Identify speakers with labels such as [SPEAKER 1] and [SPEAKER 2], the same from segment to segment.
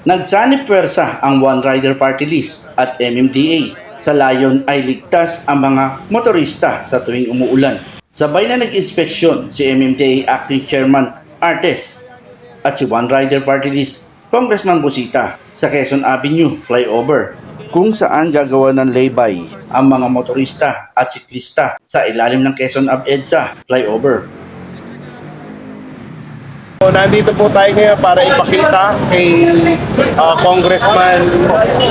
[SPEAKER 1] Nagsanib pwersa ang One Rider Party List at MMDA sa layon ay ligtas ang mga motorista sa tuwing umuulan. Sabay na nag-inspeksyon si MMDA Acting Chairman Artes at si One Rider Party List Congressman Busita sa Quezon Avenue flyover kung saan gagawa ng laybay ang mga motorista at siklista sa ilalim ng Quezon Ave EDSA flyover.
[SPEAKER 2] So, nandito po tayo ngayon para ipakita kay ah, Congressman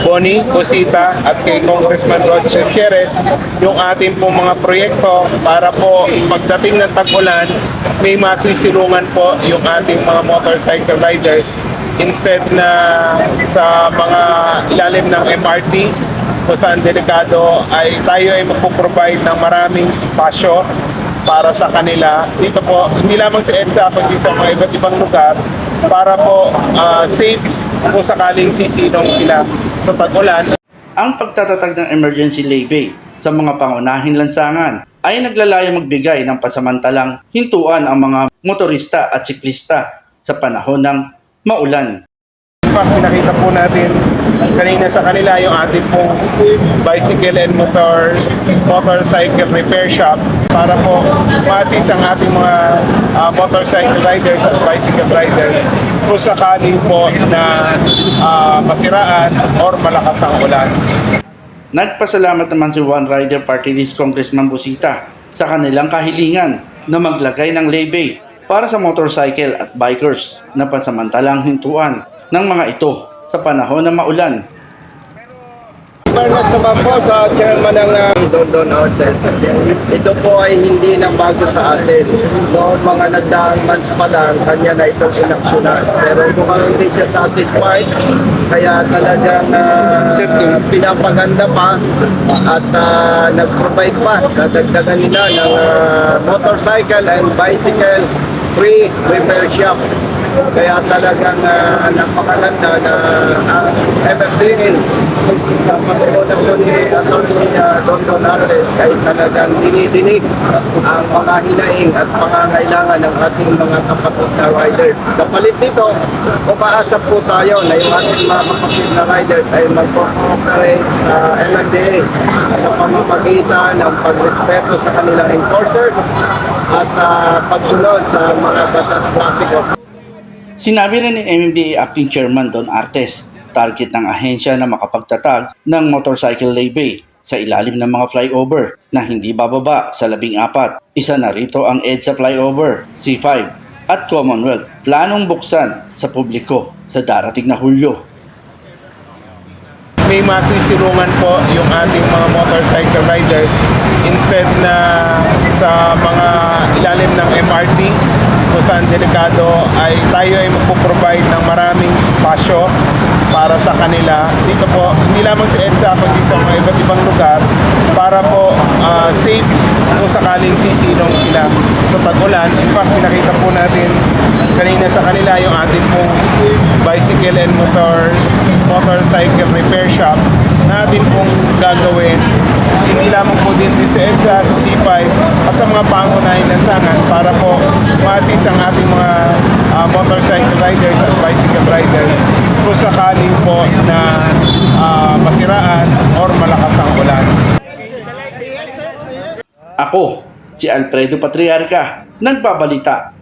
[SPEAKER 2] Bonnie Cosita at kay Congressman Roger Cheres yung ating po mga proyekto para po pagdating ng tag-ulan may masisilungan po yung ating mga motorcycle riders instead na sa mga ilalim ng MRT kung saan delikado ay tayo ay magpo-provide ng maraming espasyo para sa kanila. Dito po, hindi lamang sa EDSA, kundi sa mga iba't ibang lugar para po ah, safe kung sakaling sisilong sila sa tag-ulan.
[SPEAKER 1] Ang pagtatatag ng emergency levy sa mga pangunahing lansangan ay naglalayong magbigay ng pasamantalang hintuan ang mga motorista at siklista sa panahon ng maulan.
[SPEAKER 2] Fact, pinakita po natin kanina sa kanila yung ating pong bicycle and motor motorcycle repair shop para po ma-assist ang ating mga ah, motorcycle riders at bicycle riders kung sakaling po na ah, masiraan or malakas ang ulan.
[SPEAKER 1] Nagpasalamat naman si One Rider Party List Congressman Busita sa kanilang kahilingan na maglagay ng levy para sa motorcycle at bikers na pansamantalang hintuan ng mga ito sa panahon ng maulan
[SPEAKER 3] Fairness naman po sa chairman ng uh, Dondon Ortes. Ito po ay hindi na bago sa atin. Noong mga nagdaang months pa lang, kanya na itong inaksyonan. Pero mukhang hindi siya satisfied. Kaya talagang uh, pinapaganda pa at uh, nag-provide pa. Dadagdagan nila ng uh, motorcycle and bicycle free repair shop. Kaya talagang uh, napakaganda na ang MFDA sa patulonan po ni Atty. uh, Don Don Artes ay talagang dinidinig ang mga hinaing at pangangailangan ng ating mga kapatid na riders. Kapalit nito, umaasa po tayo na yung ating mga kapatid na riders ay mag-cooperate sa MFDA sa pamamagitan ng pagrespeto sa kanilang enforcers at uh, pagsunod sa mga batas trapiko.
[SPEAKER 1] Sinabi rin ni MMDA Acting Chairman Don Artes, target ng ahensya na makapagtatag ng motorcycle levy sa ilalim ng mga flyover na hindi bababa sa labing apat. Isa na rito ang EDSA flyover, C5 at Commonwealth. Planong buksan sa publiko sa darating na Hulyo.
[SPEAKER 2] may masisilungan po yung ating mga motorcycle riders instead na sa mga ilalim ng MRT kung saan ay tayo ay magpo-provide ng maraming espasyo para sa kanila. Dito po, hindi lamang sa EDSA kundi sa mga iba't ibang lugar para po ah, safe kung sakaling sisilong sila sa tag-ulan. In fact, pinakita po natin kanina sa kanila yung ating pong bicycle and motor motorcycle repair shop na atin pong gagawin hindi lamang po din sa EDSA, sa C5 at sa mga pangunahing lansangan ma-assist ang ating mga ah, motorcycle riders at bicycle riders kung sakaling po na ah, masiraan or malakas ang ulan.
[SPEAKER 1] Ako, si Alfredo Patriarca, nagbabalita